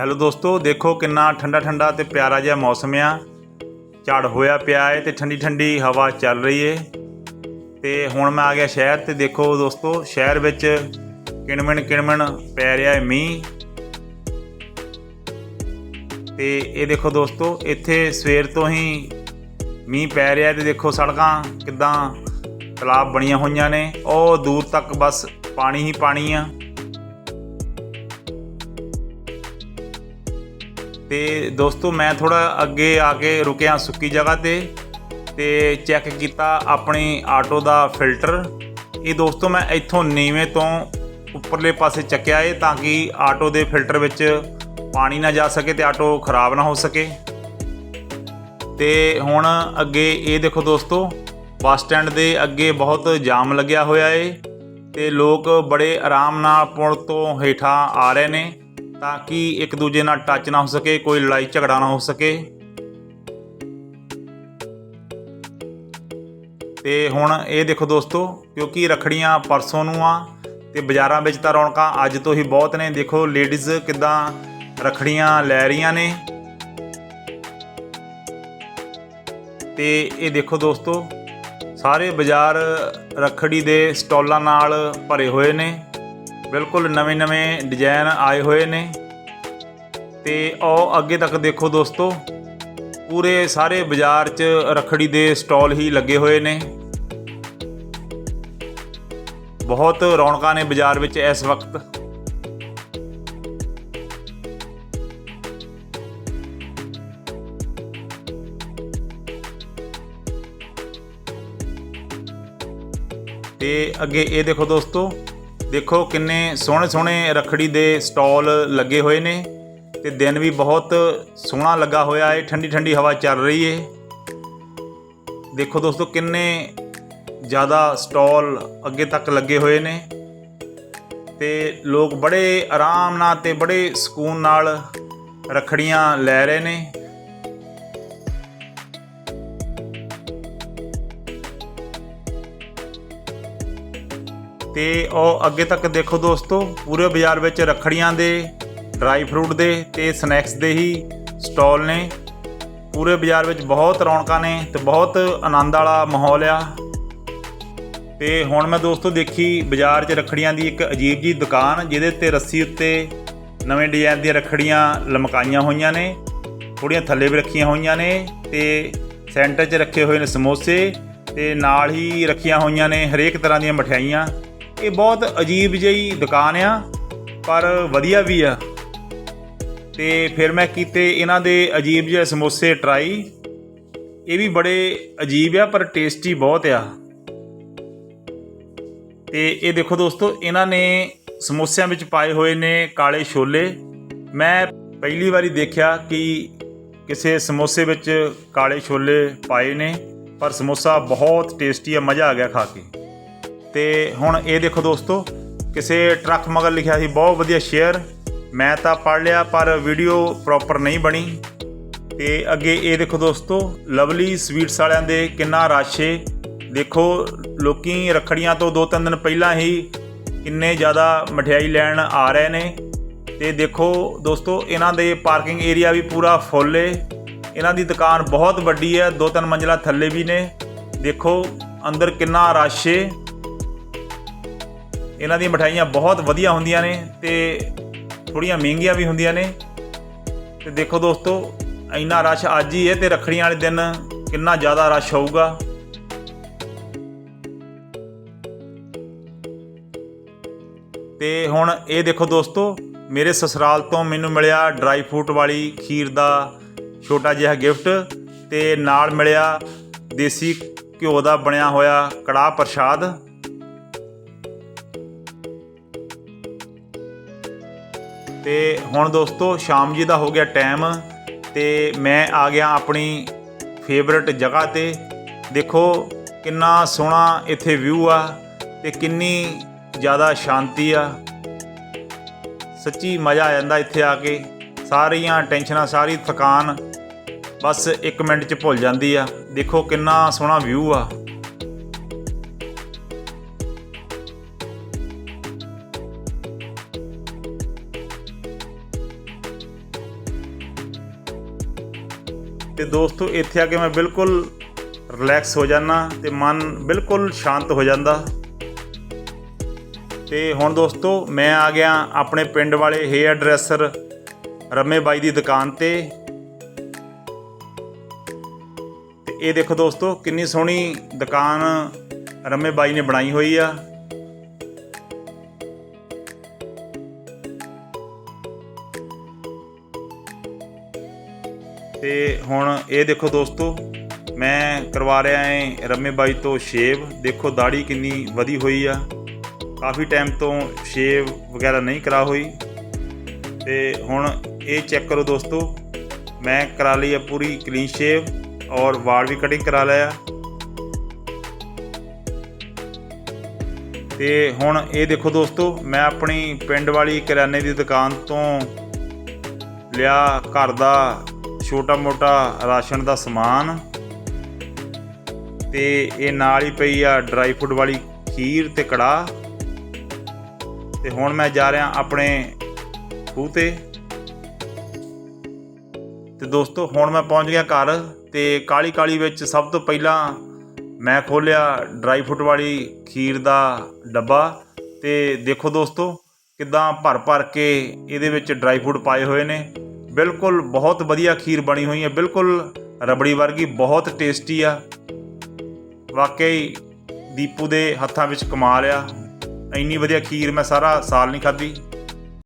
Hello ਦੋਸਤੋ, ਦੇਖੋ ਕਿੰਨਾ ਠੰਡਾ ਠੰਡਾ ਤੇ ਪਿਆਰਾ ਜਿਹਾ ਮੌਸਮ ਆ। ਝੜ ਹੋਇਆ ਪਿਆ ਏ ਤੇ ਠੰਡੀ ਠੰਡੀ ਹਵਾ ਚੱਲ ਰਹੀ ਏ। ਤੇ ਹੁਣ ਮੈਂ ਆ ਗਿਆ ਸ਼ਹਿਰ ਤੇ ਦੇਖੋ ਦੋਸਤੋ, ਸ਼ਹਿਰ ਵਿੱਚ ਕਿਣਮਣ ਕਿਣਮਣ ਪੈ ਰਿਹਾ ਏ ਮੀਂਹ। ਤੇ ਇਹ ਦੇਖੋ ਦੋਸਤੋ, ਇੱਥੇ ਸਵੇਰ ਤੋਂ ਹੀ ਮੀਂਹ ਪੈ ਰਿਹਾ ਤੇ ਦੇਖੋ ਸੜਕਾਂ ਕਿੱਦਾਂ ਤਲਾਬ ਬਣੀਆਂ ਹੋਈਆਂ ਨੇ। ਉਹ ਦੂਰ ਤੱਕ ਬਸ ਪਾਣੀ ਹੀ ਪਾਣੀ ਆ। ਤੇ ਦੋਸਤੋ, ਮੈਂ ਥੋੜਾ ਅੱਗੇ ਆ ਕੇ ਰੁਕਿਆ ਸੁੱਕੀ ਜਗ੍ਹਾ ਤੇ ਤੇ ਚੈੱਕ ਕੀਤਾ ਆਪਣੀ ਆਟੋ ਦਾ ਫਿਲਟਰ ਇਹ ਦੋਸਤੋ, ਮੈਂ ਇੱਥੋਂ ਨੀਵੇਂ ਤੋਂ ਉੱਪਰਲੇ ਪਾਸੇ ਚੱਕਿਆ ਏ ਤਾਂ ਕਿ ਆਟੋ ਦੇ ਫਿਲਟਰ ਵਿੱਚ ਪਾਣੀ ਨਾ ਜਾ ਸਕੇ ਤੇ ਆਟੋ ਖਰਾਬ ਨਾ ਹੋ ਸਕੇ। ਤੇ ਹੁਣ ਅੱਗੇ ਇਹ ਦੇਖੋ ਦੋਸਤੋ, ਬੱਸ ਸਟੈਂਡ ਦੇ ਅੱਗੇ ਬਹੁਤ ਜਾਮ ਲੱਗਿਆ ਹੋਇਆ ਏ ਤੇ ਲੋਕ ਬੜੇ ਆਰਾਮ ਨਾਲ ਪੁਲ ਤੋਂ ਹੇਠਾਂ ਆ ਰਹੇ ਨੇ। ਤਾਂ ਕਿ ਇੱਕ ਦੂਜੇ ਨਾਲ ਟੱਚ ਨਾ ਹੋ ਸਕੇ, ਕੋਈ ਲੜਾਈ ਝਗੜਾ ਨਾ ਹੋ ਸਕੇ। ਤੇ ਹੁਣ ਇਹ ਦੇਖੋ ਦੋਸਤੋ, ਕਿਉਂਕਿ ਰਖੜੀਆਂ ਪਰਸੋਂ ਨੂੰ ਆ, ਤੇ ਬਾਜ਼ਾਰਾਂ ਵਿੱਚ ਤਾਂ ਰੌਣਕਾਂ ਅੱਜ ਤੋਂ ਹੀ ਬਹੁਤ ਨੇ। ਦੇਖੋ ਲੇਡੀਜ਼ ਕਿਦਾਂ ਰਖੜੀਆਂ ਲੈ ਰਹੀਆਂ ਨੇ। ਤੇ ਇਹ ਦੇਖੋ ਦੋਸਤੋ, ਸਾਰੇ ਬਾਜ਼ਾਰ ਰਖੜੀ ਦੇ ਸਟਾਲਾਂ ਨਾਲ ਭਰੇ ਹੋਏ ਨੇ। ਬਿਲਕੁਲ ਨਵੇਂ-ਨਵੇਂ ਡਿਜ਼ਾਈਨ ਆਏ ਹੋਏ ਨੇ। ਤੇ ਆਓ ਅੱਗੇ ਤੱਕ ਦੇਖੋ ਦੋਸਤੋ, ਪੂਰੇ ਸਾਰੇ ਬਾਜ਼ਾਰ 'ਚ ਰਖੜੀ ਦੇ ਸਟਾਲ ਹੀ ਲੱਗੇ ਹੋਏ ਨੇ। ਬਹੁਤ ਰੌਣਕਾਂ ਨੇ ਬਾਜ਼ਾਰ ਵਿੱਚ ਇਸ ਵਕਤ। ਤੇ ਅੱਗੇ ਇਹ ਦੇਖੋ ਦੋਸਤੋ ਦੇਖੋ ਕਿੰਨੇ ਸੋਹਣੇ ਸੋਹਣੇ ਰਖੜੀ ਦੇ ਸਟਾਲ ਲੱਗੇ ਹੋਏ ਨੇ ਤੇ ਦਿਨ ਵੀ ਬਹੁਤ ਸੋਹਣਾ ਲੱਗਾ ਹੋਇਆ ਹੈ ਠੰਡੀ ਠੰਡੀ ਹਵਾ ਚੱਲ ਰਹੀ ਹੈ ਦੇਖੋ ਦੋਸਤੋ ਕਿੰਨੇ ਜ਼ਿਆਦਾ ਸਟਾਲ ਅੱਗੇ ਤੱਕ ਲੱਗੇ ਹੋਏ ਨੇ ਤੇ ਲੋਕ ਬੜੇ ਆਰਾਮ ਨਾਲ ਤੇ ਬੜੇ ਸਕੂਨ ਨਾਲ ਰਖੜੀਆਂ ਲੈ ਰਹੇ ਨੇ। ਤੇ ਉਹ ਅੱਗੇ ਤੱਕ ਦੇਖੋ ਦੋਸਤੋ, ਪੂਰੇ ਬਾਜ਼ਾਰ ਵਿੱਚ ਰਖੜੀਆਂ ਦੇ ਡਰਾਈ ਫਰੂਟ ਦੇ ਤੇ ਸਨੈਕਸ ਦੇ ਹੀ ਸਟਾਲ ਨੇ। ਪੂਰੇ ਬਾਜ਼ਾਰ ਵਿੱਚ ਬਹੁਤ ਰੌਣਕਾਂ ਨੇ ਤੇ ਬਹੁਤ ਆਨੰਦ ਵਾਲਾ ਮਾਹੌਲ ਆ। ਤੇ ਹੁਣ ਮੈਂ ਦੋਸਤੋ ਦੇਖੀ ਬਾਜ਼ਾਰ 'ਚ ਰਖੜੀਆਂ ਦੀ ਇੱਕ ਅਜੀਬ ਜੀ ਦੁਕਾਨ, ਜਿਹਦੇ ਤੇ ਰੱਸੀ ਉੱਤੇ ਨਵੇਂ ਡਿਜ਼ਾਈਨ ਦੀਆਂ ਰਖੜੀਆਂ ਲਮਕਾਈਆਂ ਹੋਈਆਂ ਨੇ। ਥੋੜੀਆਂ ਥੱਲੇ ਵੀ ਰੱਖੀਆਂ ਹੋਈਆਂ ਨੇ ਤੇ ਸੈਂਟਰ 'ਚ ਰੱਖੇ ਹੋਏ ਨੇ ਸਮੋਸੇ ਤੇ ਨਾਲ ਹੀ ਰੱਖੀਆਂ ਹੋਈਆਂ ਨੇ ਹਰੇਕ ਤਰ੍ਹਾਂ ਦੀਆਂ ਮਠਿਆਈਆਂ। ਇਹ ਬਹੁਤ ਅਜੀਬ ਜਿਹੀ ਦੁਕਾਨ ਆ, ਪਰ ਵਧੀਆ ਵੀ ਆ। ਤੇ ਫਿਰ ਮੈਂ ਕੀਤੇ ਇਹਨਾਂ ਦੇ ਅਜੀਬ ਜਿਹੇ ਸਮੋਸੇ ਟਰਾਈ ਇਹ ਵੀ ਬੜੇ ਅਜੀਬ ਆ, ਪਰ ਟੇਸਟੀ ਬਹੁਤ ਆ। ਤੇ ਇਹ ਦੇਖੋ ਦੋਸਤੋ, ਇਹਨਾਂ ਨੇ ਸਮੋਸਿਆਂ ਵਿੱਚ ਪਾਏ ਹੋਏ ਨੇ ਕਾਲੇ ਛੋਲੇ। ਮੈਂ ਪਹਿਲੀ ਵਾਰੀ ਦੇਖਿਆ ਕਿ ਕਿਸੇ ਸਮੋਸੇ ਵਿੱਚ ਕਾਲੇ ਛੋਲੇ ਪਾਏ ਨੇ, ਪਰ ਸਮੋਸਾ ਬਹੁਤ ਟੇਸਟੀ ਆ, ਮਜ਼ਾ ਆ ਗਿਆ ਖਾ ਕੇ। ਤੇ ਹੁਣ ਇਹ ਦੇਖੋ ਦੋਸਤੋ, ਕਿਸੇ ਟਰੱਕ ਮਗਰ ਲਿਖਿਆ ਸੀ, ਬਹੁਤ ਵਧੀਆ ਸ਼ੇਅਰ ਮੈਂ ਤਾਂ ਪੜ ਲਿਆ, ਪਰ ਵੀਡੀਓ ਪ੍ਰੋਪਰ ਨਹੀਂ ਬਣੀ। ਤੇ ਅੱਗੇ ਇਹ ਦੇਖੋ ਦੋਸਤੋ ਲਵਲੀ ਸਵੀਟਸ ਵਾਲਿਆਂ ਦੇ ਕਿੰਨਾ ਰਸ਼ ਏ। ਦੇਖੋ, ਲੋਕੀ ਰਖੜੀਆਂ ਤੋਂ ਦੋ ਤਿੰਨ ਦਿਨ ਪਹਿਲਾਂ ਹੀ ਕਿੰਨੇ ਜ਼ਿਆਦਾ ਮਠਿਆਈ ਲੈਣ ਆ ਰਹੇ ਨੇ। ਤੇ ਦੇਖੋ ਦੋਸਤੋ, ਇਹਨਾਂ ਦੇ ਪਾਰਕਿੰਗ ਏਰੀਆ ਵੀ ਪੂਰਾ ਫੁੱਲ ਏ। ਇਹਨਾਂ ਦੀ ਦੁਕਾਨ ਬਹੁਤ ਵੱਡੀ ਹੈ, ਦੋ ਤਿੰਨ ਮੰਜ਼ਲਾ ਥੱਲੇ ਵੀ ਨੇ। ਦੇਖੋ, ਅੰਦਰ ਕਿੰਨਾ ਰਸ਼ ਏ। ਇਹਨਾਂ ਦੀਆਂ ਮਠਾਈਆਂ ਬਹੁਤ ਵਧੀਆ ਹੁੰਦੀਆਂ ਨੇ ਤੇ ਥੋੜੀਆਂ ਮਹਿੰਗੀਆਂ ਵੀ ਹੁੰਦੀਆਂ ਨੇ। ਤੇ ਦੇਖੋ ਦੋਸਤੋ, ਇੰਨਾ ਰਸ਼ ਅੱਜ ਹੀ ਹੈ ਤੇ ਰੱਖੜੀਆਂ ਵਾਲੇ ਦਿਨ ਕਿੰਨਾ ਜ਼ਿਆਦਾ ਰਸ਼ ਹੋਊਗਾ। ਤੇ ਹੁਣ ਇਹ ਦੇਖੋ ਦੋਸਤੋ, ਮੇਰੇ ਸਸਰਾਲ ਤੋਂ ਮੈਨੂੰ ਮਿਲਿਆ ਡਰਾਈ ਫਰੂਟ ਵਾਲੀ ਖੀਰ ਦਾ ਛੋਟਾ ਜਿਹਾ ਗਿਫਟ ਤੇ ਨਾਲ ਮਿਲਿਆ ਦੇਸੀ ਘਿਓ ਦਾ ਬਣਿਆ ਹੋਇਆ ਕੜਾਹ ਪ੍ਰਸ਼ਾਦ। ਤੇ ਹੁਣ ਦੋਸਤੋ ਸ਼ਾਮ ਜੀ ਦਾ ਹੋ ਗਿਆ ਟਾਈਮ ਤੇ ਮੈਂ ਆ ਗਿਆ ਆਪਣੀ ਫੇਵਰਟ ਜਗ੍ਹਾ ਤੇ। ਦੇਖੋ ਕਿੰਨਾ ਸੋਹਣਾ ਇੱਥੇ ਵਿਊ ਆ ਤੇ ਕਿੰਨੀ ਜ਼ਿਆਦਾ ਸ਼ਾਂਤੀ ਆ। ਸੱਚੀ ਮਜ਼ਾ ਆ ਜਾਂਦਾ ਇੱਥੇ ਆ ਕੇ। ਸਾਰੀਆਂ ਟੈਨਸ਼ਨਾਂ, ਸਾਰੀ ਥਕਾਨ ਬਸ 1 ਮਿੰਟ 'ਚ ਭੁੱਲ ਜਾਂਦੀ ਆ। ਦੇਖੋ ਕਿੰਨਾ ਸੋਹਣਾ ਵਿਊ ਆ। ਤੇ ਦੋਸਤੋ, ਇੱਥੇ ਆ ਕੇ ਮੈਂ ਬਿਲਕੁਲ ਰਿਲੈਕਸ ਹੋ ਜਾਂਦਾ ਤੇ ਮਨ ਬਿਲਕੁਲ ਸ਼ਾਂਤ ਹੋ ਜਾਂਦਾ। ਤੇ ਹੁਣ ਦੋਸਤੋ, ਮੈਂ ਆ ਗਿਆ ਆਪਣੇ ਪਿੰਡ ਵਾਲੇ ਹੇਅਰ ਡਰੈਸਰ ਰਮੇ ਬਾਈ ਦੀ ਦੁਕਾਨ ਤੇ। ਤੇ ਇਹ ਦੇਖੋ ਦੋਸਤੋ, ਕਿੰਨੀ ਸੋਹਣੀ ਦੁਕਾਨ ਰਮੇ ਬਾਈ ਨੇ ਬਣਾਈ ਹੋਈ ਆ। ਤੇ ਹੁਣ ਇਹ ਦੇਖੋ ਦੋਸਤੋ, ਮੈਂ ਕਰਵਾ ਰਿਹਾ ਹਾਂ ਰੰਮੇ ਬਾਈ ਤੋਂ ਸ਼ੇਵ। ਦੇਖੋ ਦਾੜੀ ਕਿੰਨੀ ਵਧੀ ਹੋਈ ਆ। ਕਾਫੀ ਟਾਈਮ ਤੋਂ ਸ਼ੇਵ ਵਗੈਰਾ ਨਹੀਂ ਕਰਾ ਹੋਈ। ਤੇ ਹੁਣ ਇਹ ਚੈੱਕ ਕਰੋ ਦੋਸਤੋ, ਮੈਂ ਕਰਾ ਲਈ ਆ ਪੂਰੀ ਕਲੀਨ ਸ਼ੇਵ ਔਰ ਵਾਲ ਵੀ ਕਟਿੰਗ ਕਰਾ ਲਿਆ। ਤੇ ਹੁਣ ਇਹ ਦੇਖੋ ਦੋਸਤੋ, ਮੈਂ ਆਪਣੀ ਪਿੰਡ ਵਾਲੀ ਕਰਿਆਨੇ ਦੀ ਦੁਕਾਨ ਤੋਂ ਲਿਆ ਘਰ ਦਾ ਛੋਟਾ ਮੋਟਾ ਰਾਸ਼ਨ ਦਾ ਸਮਾਨ ਤੇ ਇਹ ਨਾਲ ਹੀ ਪਈ ਆ ਡਰਾਈ ਫੂਡ ਵਾਲੀ ਖੀਰ ਤੇ ਕੜਾ ਤੇ ਹੁਣ ਮੈਂ ਜਾ ਰਿਹਾ ਆਪਣੇ ਖੂਹ ਤੇ। ਤੇ ਦੋਸਤੋ, ਹੁਣ ਮੈਂ ਪਹੁੰਚ ਗਿਆ ਘਰ ਤੇ ਕਾਲੀ ਕਾਲੀ ਵਿੱਚ ਸਭ ਤੋਂ ਪਹਿਲਾਂ ਮੈਂ ਖੋਲਿਆ ਡਰਾਈ ਫਰੂਟ ਵਾਲੀ ਖੀਰ ਦਾ ਡੱਬਾ। ਤੇ ਦੇਖੋ ਦੋਸਤੋ, ਕਿਦਾਂ ਭਰ ਭਰ ਕੇ ਇਹਦੇ ਵਿੱਚ ਡਰਾਈ ਫਰੂਟ ਪਾਏ ਹੋਏ ਨੇ। ਬਿਲਕੁਲ ਬਹੁਤ ਵਧੀਆ ਖੀਰ ਬਣੀ ਹੋਈ ਹੈ, ਬਿਲਕੁਲ ਰਬੜੀ ਵਰਗੀ, ਬਹੁਤ ਟੇਸਟੀ ਆ। ਵਾਕਈ ਦੀਪੂ ਦੇ ਹੱਥਾਂ ਵਿੱਚ ਕਮਾਲ ਆ। ਇੰਨੀ ਵਧੀਆ ਖੀਰ ਮੈਂ ਸਾਰਾ ਸਾਲ ਨਹੀਂ ਖਾਧੀ।